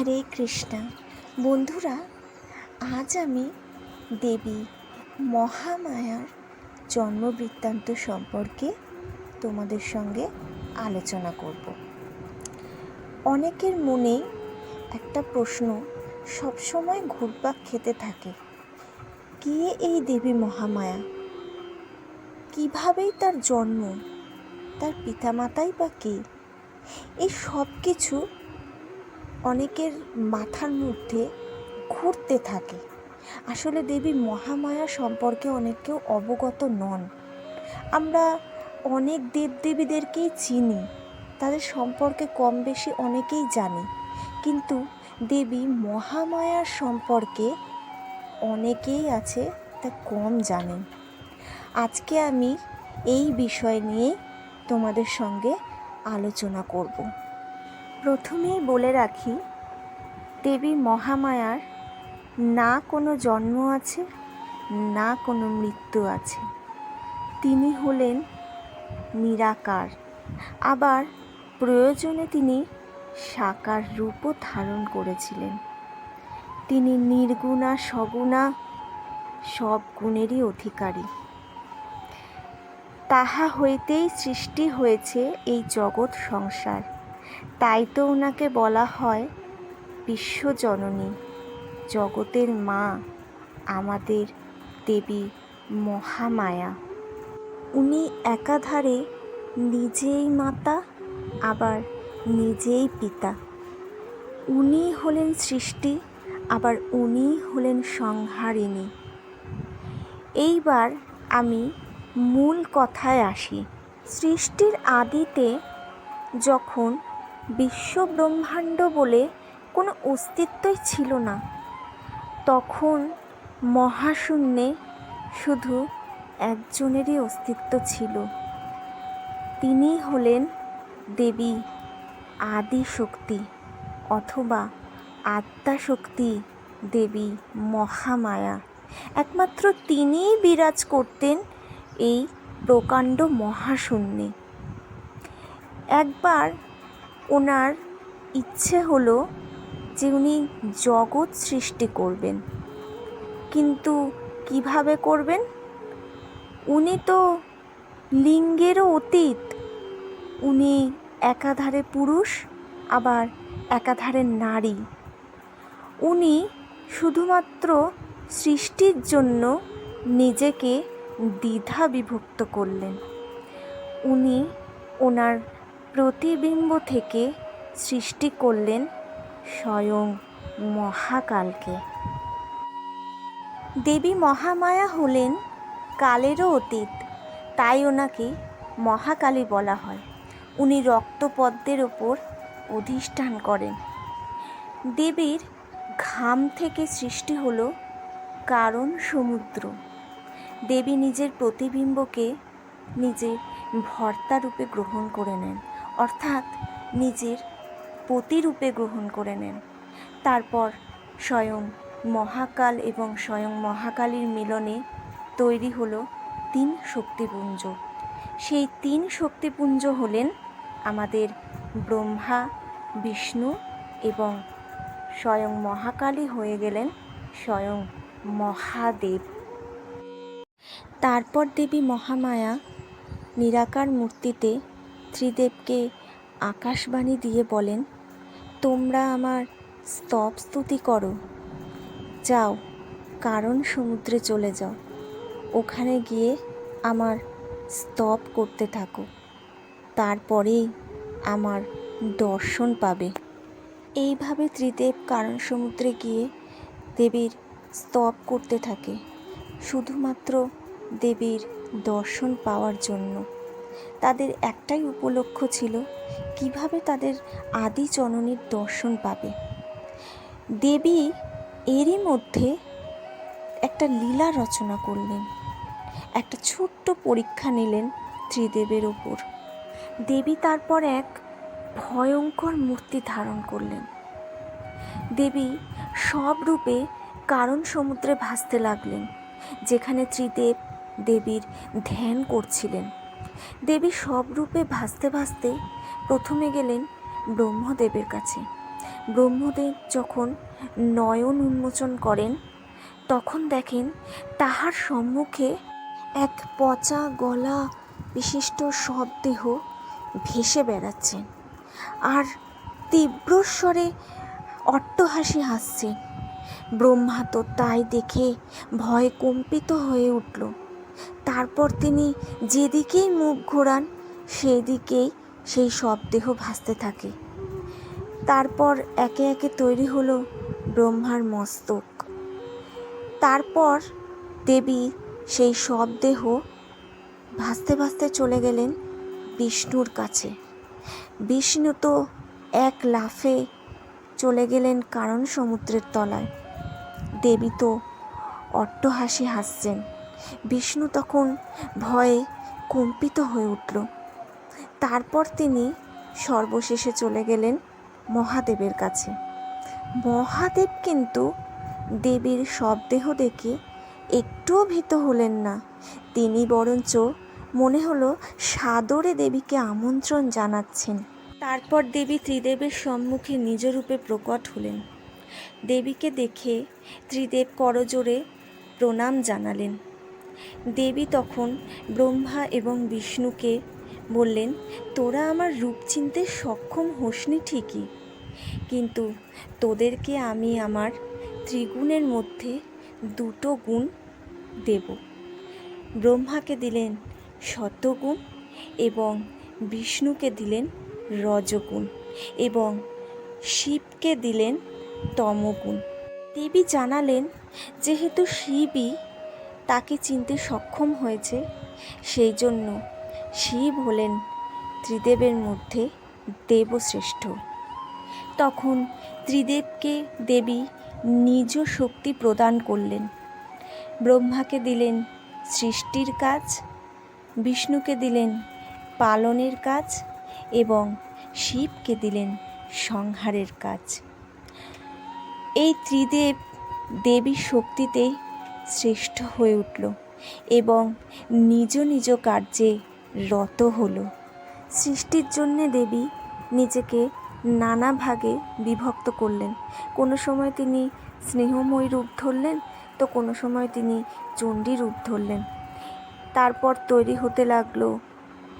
হরে কৃষ্ণা। বন্ধুরা, আজ আমি দেবী মহামায়ার জন্মবৃত্তান্ত সম্পর্কে তোমাদের সঙ্গে আলোচনা করব। অনেকের মনে একটা প্রশ্ন সবসময় ঘুরপাক খেতে থাকে, কে এই দেবী মহামায়া? কিভাবেই তার জন্ম? তার পিতামাতাই বা কে? এই সব কিছু অনেকের মাথার মধ্যে ঘুরতে থাকে। আসলে দেবী মহামায়া সম্পর্কে অনেকেও অবগত নন। আমরা অনেক দেবদেবীদেরকেই চিনি, তাদের সম্পর্কে কম বেশি অনেকেই জানি। কিন্তু দেবী মহামায়ার সম্পর্কে অনেকেই আছে তা কম জানেন আজকে আমি এই বিষয় নিয়ে তোমাদের সঙ্গে আলোচনা করব। প্রথমেই বলে রাখি, দেবী মহামায়ার, না কোনো জন্ম আছে, না কোনো মৃত্যু আছে। তিনি হলেন নিরাকার। আবার প্রয়োজনে তিনি সাকার রূপও ধারণ করেছিলেন। তিনি নির্গুণা, সগুণা, সব গুণেরই অধিকারী। তাহা হইতেই সৃষ্টি হয়েছে এই জগৎ সংসার। তাই তো ওনাকে বলা হয় বিশ্বজননী। জগতের মা, আমাদের দেবী মহামায়া। উনি একাধারে নিজেই মাতা, আবার নিজেই পিতা। উনি হলেন সৃষ্টি, আবার উনি হলেন সংহারিণী। এইবার আমি মূল কথায় আসি। সৃষ্টির আদিতে যখন বিশ্ব ব্রহ্মাণ্ড বলে কোনো অস্তিত্বই ছিল না। তখন মহাশূন্যে শুধু একজনেরই অস্তিত্ব ছিল। তিনি হলেন দেবী আদি শক্তি অথবা আত্মাশক্তি দেবী মহামায়া। একমাত্র তিনিই বিরাজ করতেন এই প্রকাণ্ড মহাশূন্যে। একবার ওনার ইচ্ছে হলো যে উনি জগৎ সৃষ্টি করবেন। কিন্তু কীভাবে করবেন? উনি তো লিঙ্গেরও অতীত। উনি একাধারে পুরুষ, আবার একাধারে নারী। উনি শুধুমাত্র সৃষ্টির জন্য নিজেকে দ্বিধা বিভক্ত করলেন। উনি ওনার প্রতিবিম্ব থেকে সৃষ্টি করলেন স্বয়ং মহাকালকে। দেবী মহামায়া হলেন কালেরও অতীত, তাই ওনাকে মহাকালী বলা হয়। উনি রক্তপদ্মের ওপর অধিষ্ঠান করেন। দেবীর ঘাম থেকে সৃষ্টি হলো কারণ সমুদ্র। দেবী নিজের প্রতিবিম্বকে নিজের ভর্তারূপে গ্রহণ করে নেন। অর্থাৎ নিজের পতিরূপে গ্রহণ করে নেন। তারপর স্বয়ং মহাকাল এবং স্বয়ং মহাকালীর মিলনে তৈরি হলো তিন শক্তিপুঞ্জ। সেই তিন শক্তিপুঞ্জ হলেন আমাদের ব্রহ্মা, বিষ্ণু এবং স্বয়ং মহাকালী হয়ে গেলেন স্বয়ং মহাদেব। তারপর দেবী মহামায়া নিরাকার মূর্তিতে ত্রিদেবকে আকাশবাণী দিয়ে বলেন, তোমরা আমার স্তব স্তুতি করো। যাও, কারণ সমুদ্রে চলে যাও। ওখানে গিয়ে আমার স্তব করতে থাকো। তারপরেই আমার দর্শন পাবে। এইভাবে ত্রিদেব কারণ সমুদ্রে গিয়ে দেবীর স্তব করতে থাকে, শুধুমাত্র দেবীর দর্শন পাওয়ার জন্য। তাদের একটাই উপলক্ষ ছিল কীভাবে তাদের আদি জননীর দর্শন পাবে। দেবী এরই মধ্যে একটা লীলা রচনা করলেন। একটা ছোট্ট পরীক্ষা নিলেন ত্রিদেবের ওপর। দেবী তারপর এক ভয়ঙ্কর মূর্তি ধারণ করলেন। দেবী সব রূপে কারণ সমুদ্রে ভাসতে লাগলেন, যেখানে ত্রিদেব দেবীর ধ্যান করছিলেন। দেবী সব রূপে ভাসতে ভাসতে প্রথমে গেলেন ব্রহ্মদেবের কাছে। ব্রহ্মদেব যখন নয়ন উন্মোচন করেন, তখন দেখেন তাহার সম্মুখে এক পচা গলা বিশিষ্ট শবদেহ ভেসে বেড়াচ্ছেন আর তীব্রস্বরে অট্টহাসি হাসছেন ব্রহ্মা তো তাই দেখে ভয় কম্পিত হয়ে উঠল। তারপর তিনি যেদিকেই মুখ ঘোরান, সেদিকেই সেই শবদেহ ভাসতে থাকে। তারপর একে একে তৈরি হলো ব্রহ্মার মস্তক। তারপর দেবী সেই শবদেহ ভাসতে ভাসতে চলে গেলেন বিষ্ণুর কাছে। বিষ্ণু তো এক লাফে চলে গেলেন কারণ সমুদ্রের তলায়। দেবী তো অট্টহাসি হাসছেন। বিষ্ণু তখন ভয়ে কম্পিত হয়ে উঠল। তারপর তিনি সর্বশেষে চলে গেলেন মহাদেবের কাছে। মহাদেব কিন্তু দেবীর শবদেহ দেখে একটুও ভীত হলেন না। তিনি বরঞ্চ মনে হলো সাদরে দেবীকে আমন্ত্রণ জানাচ্ছেন। তারপর দেবী ত্রিদেবের সম্মুখে নিজ রূপে প্রকট হলেন। দেবীকে দেখে ত্রিদেব করজোরে প্রণাম জানালেন। দেবী তখন ব্রহ্মা এবং বিষ্ণুকে বললেন, তোরা আমার রূপ চিনতে সক্ষম হোসনি ঠিকই। কিন্তু তোদেরকে আমি আমার ত্রিগুণের মধ্যে দুটো গুণ দেব। ব্রহ্মাকে দিলেন শতগুণ এবং বিষ্ণুকে দিলেন রজগুণ এবং শিবকে দিলেন তমগুণ। দেবী জানালেন, যেহেতু শিবই তাকে চিনতে সক্ষম হয়েছে। সেই জন্য শিব হলেন ত্রিদেবের মধ্যে দেবশ্রেষ্ঠ। তখন ত্রিদেবকে দেবী নিজ শক্তি প্রদান করলেন। ব্রহ্মাকে দিলেন সৃষ্টির কাজ, বিষ্ণুকে দিলেন পালনের কাজ এবং শিবকে দিলেন সংহারের কাজ। এই ত্রিদেব দেবীর শক্তিতেই শ্রেষ্ঠ হয়ে উঠল এবং নিজ নিজ কার্যে রত হলো। সৃষ্টির জন্যে দেবী নিজেকে নানা ভাগে বিভক্ত করলেন। কোনো সময় তিনি স্নেহময়ী রূপ ধরলেন, তো কোনো সময় তিনি চণ্ডী রূপ ধরলেন। তারপর তৈরি হতে লাগল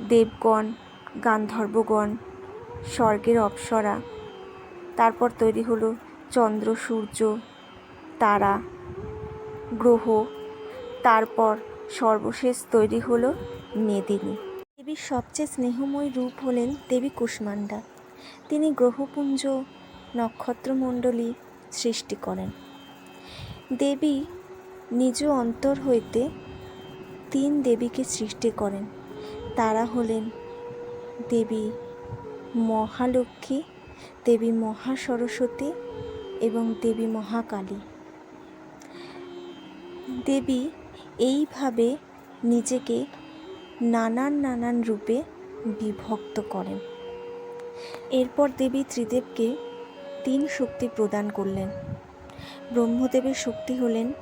দেবগণ, গান্ধর্বগণ, স্বর্গের অপ্সরা। তারপর তৈরি হলো চন্দ্র, সূর্য, তারা। গ্রহ। তারপর সর্বশেষ তৈরি হলো মেদিনী। দেবীর সবচেয়ে স্নেহময় রূপ হলেন দেবী কুষ্মান্ডা তিনি গ্রহপুঞ্জ নক্ষত্রমণ্ডলী সৃষ্টি করেন। দেবী নিজ অন্তর হইতে তিন দেবীকে সৃষ্টি করেন। তারা হলেন দেবী মহালক্ষ্মী, দেবী মহাসরস্বতী এবং দেবী মহাকালী। দেবী এইভাবে নিজেকে নানান নানান রূপে বিভক্ত করেন। এরপর দেবী ত্রিদেবকে তিন শক্তি প্রদান করলেন। ব্রহ্মদেবের শক্তি হলেন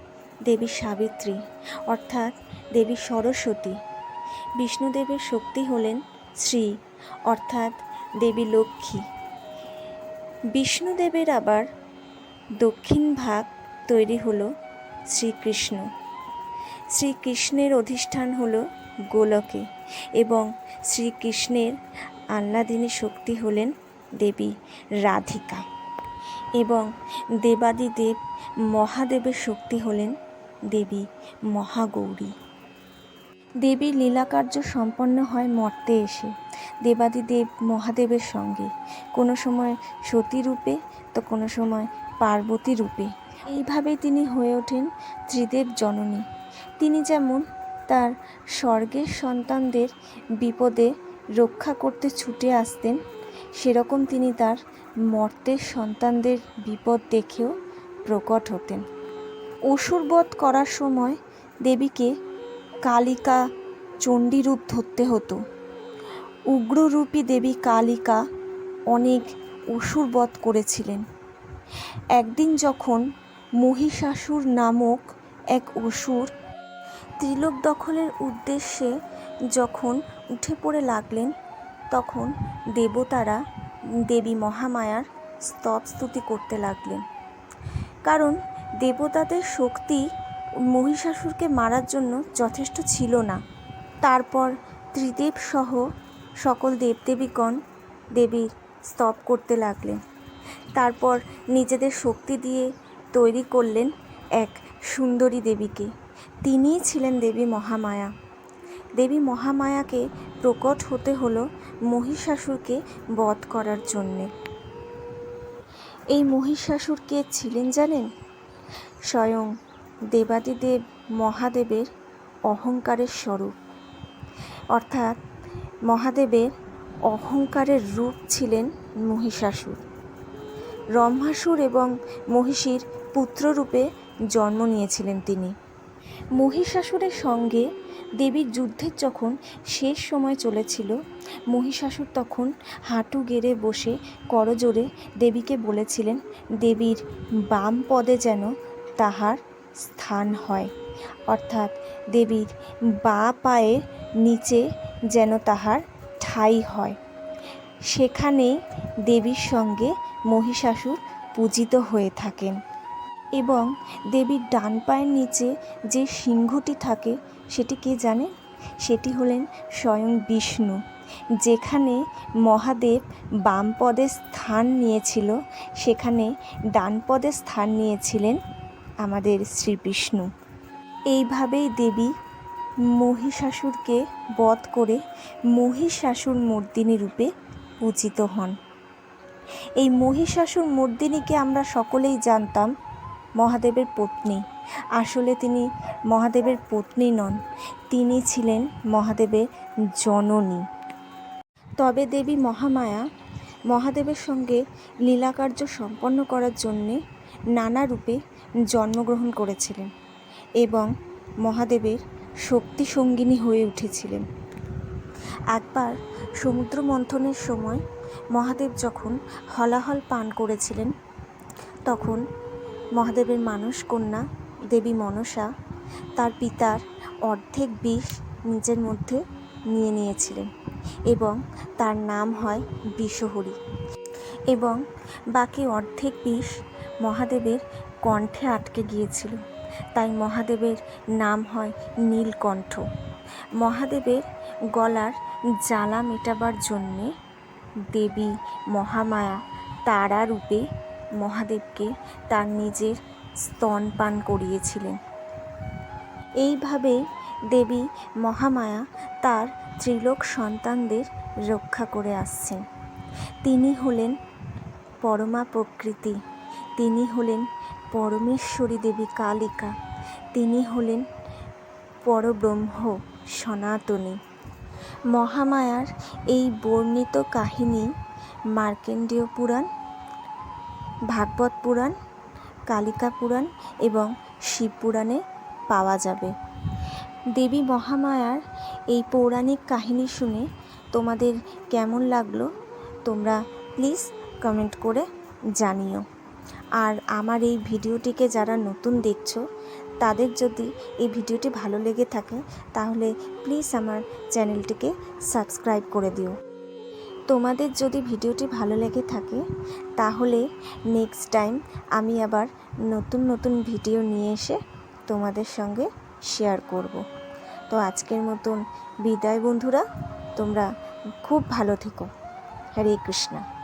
দেবী সাবিত্রী, অর্থাৎ দেবী সরস্বতী। বিষ্ণুদেবের শক্তি হলেন শ্রী, অর্থাৎ দেবী লক্ষ্মী। বিষ্ণুদেবের আবার দক্ষিণ ভাগ তৈরি হলো শ্রীকৃষ্ণ। শ্রীকৃষ্ণের অধিষ্ঠান হল গোলকে এবং শ্রীকৃষ্ণের আহ্লাদিনী শক্তি হলেন দেবী রাধিকা এবং দেবাদিদেব মহাদেবের শক্তি হলেন দেবী মহাগৌরী। দেবীর লীলাকার্য সম্পন্ন হয় মর্তে এসে দেবাদিদেব মহাদেবের সঙ্গে। কোনো সময় সতী রূপে, তো কোনো সময় পার্বতী রূপে। এইভাবে তিনি হয়ে ওঠেন ত্রিদেব জননী। তিনি যেমন তার স্বর্গের সন্তানদের বিপদে রক্ষা করতে ছুটে আসতেন, সেরকম তিনি তার মর্তের সন্তানদের বিপদ দেখেও প্রকট হতেন। অসুরবধ করার সময় দেবীকে কালিকা চণ্ডী রূপ ধরতে হতো। উগ্ররূপী দেবী কালিকা অনেক অসুর বধ করেছিলেন। একদিন যখন মহিষাসুর নামক এক অসুর ত্রিলোক দখলের উদ্দেশ্যে যখন উঠে পড়ে লাগলেন, তখন দেবতারা দেবী মহামায়ার স্তব স্তুতি করতে লাগলেন। কারণ দেবতাদের শক্তি মহিষাসুরকে মারার জন্য যথেষ্ট ছিল না। তারপর ত্রিদেব সহ সকল দেবদেবীগণ দেবীর স্তব করতে লাগলেন। তারপর নিজেদের শক্তি দিয়ে তৈরি করলেন এক সুন্দরী দেবীকে। তিনিই ছিলেন দেবী মহামায়া। দেবী মহামায়াকে প্রকট হতে হলো মহিষাসুরকে বধ করার জন্যে। এই মহিষাসুর কে ছিলেন জানেন? স্বয়ং দেবাদিদেব মহাদেবের অহংকারের স্বরূপ। অর্থাৎ মহাদেবের অহংকারের রূপ ছিলেন মহিষাসুর। রম্ভাসুর এবং মহিষীর পুত্ররূপে জন্ম নিয়েছিলেন তিনি। মহিষাসুরের সঙ্গে দেবীর যুদ্ধের যখন শেষ সময় চলেছিল, মহিষাসুর তখন হাঁটু গেড়ে বসে করজোরে দেবীকে বলেছিলেন, দেবীর বাম পদে যেন তাহার স্থান হয়। অর্থাৎ দেবীর বা পায়ের নিচে যেন তাহার ঠাঁই হয়। সেখানেই দেবীর সঙ্গে মহিষাসুর পূজিত হয়ে থাকেন। এবং দেবীর ডান পায়ের নিচে যে সিংহটি থাকে, সেটি কে জানে? সেটি হলেন স্বয়ং বিষ্ণু, যেখানে মহাদেব বাম পদে স্থান নিয়েছিল, সেখানে ডান পদে স্থান নিয়েছিলেন আমাদের শ্রীবিষ্ণু। এইভাবেই দেবী মহিষাসুরকে বধ করে মহিষাসুর মর্দিনী রূপে পূজিত হন। এই মহিষাসুর মর্দিনীকে আমরা সকলেই জানতাম মহাদেবের পত্নী। আসলে তিনি মহাদেবের পত্নী নন, তিনি ছিলেন মহাদেবের জননী। তবে দেবী মহামায়া মহাদেবের সঙ্গে লীলাকার্য সম্পন্ন করার জন্যে নানা রূপে জন্মগ্রহণ করেছিলেন এবং মহাদেবের শক্তি সঙ্গিনী হয়ে উঠেছিলেন। একবার সমুদ্র মন্থনের সময় মহাদেব যখন হলাহল পান করেছিলেন, তখন মহাদেবের মানস কন্যা, দেবী মনসা, তার পিতার অর্ধেক বিষ নিজের মধ্যে নিয়ে নিয়েছিলেন এবং তার নাম হয় বিষহরি এবং বাকি অর্ধেক বিষ মহাদেবের কণ্ঠে আটকে গিয়েছিল। তাই মহাদেবের নাম হয় নীলকণ্ঠ। মহাদেবের গলার জ্বালা মেটাবার জন্যে দেবী মহামায়া তারা রূপে মহাদেবকে তার নিজের স্তনপান করিয়েছিলেন। এইভাবে দেবী মহামায়া তার ত্রিলোক সন্তানদের রক্ষা করে আসছেন। তিনি হলেন পরমা প্রকৃতি, তিনি হলেন পরমেশ্বরী দেবী কালিকা, তিনি হলেন পরব্রহ্ম সনাতনী। মহামায়ার এই বর্ণিত কাহিনী মার্কেন্ডীয় পুরাণ ভাগবত পুরাণ, কালিকা পুরাণ এবং শিব পুরাণে পাওয়া যাবে। দেবী মহামায়ার এই পৌরাণিক কাহিনী শুনে তোমাদের কেমন লাগল তোমরা প্লিজ কমেন্ট করে জানিও। আর আমার এই ভিডিওটিকে যারা নতুন দেখছ, তাদের যদি এই ভিডিওটি ভালো লেগে থাকে, তাহলে প্লিজ আমার চ্যানেলটিকে সাবস্ক্রাইব করে দিও। তোমাদের যদি ভিডিওটি ভালো লেগে থাকে, তাহলে নেক্সট টাইম আমি আবার নতুন নতুন ভিডিও নিয়ে এসে তোমাদের সঙ্গে শেয়ার করব। তো আজকের মতন বিদায় বন্ধুরা, তোমরা খুব ভালো থেকো। হরে কৃষ্ণা।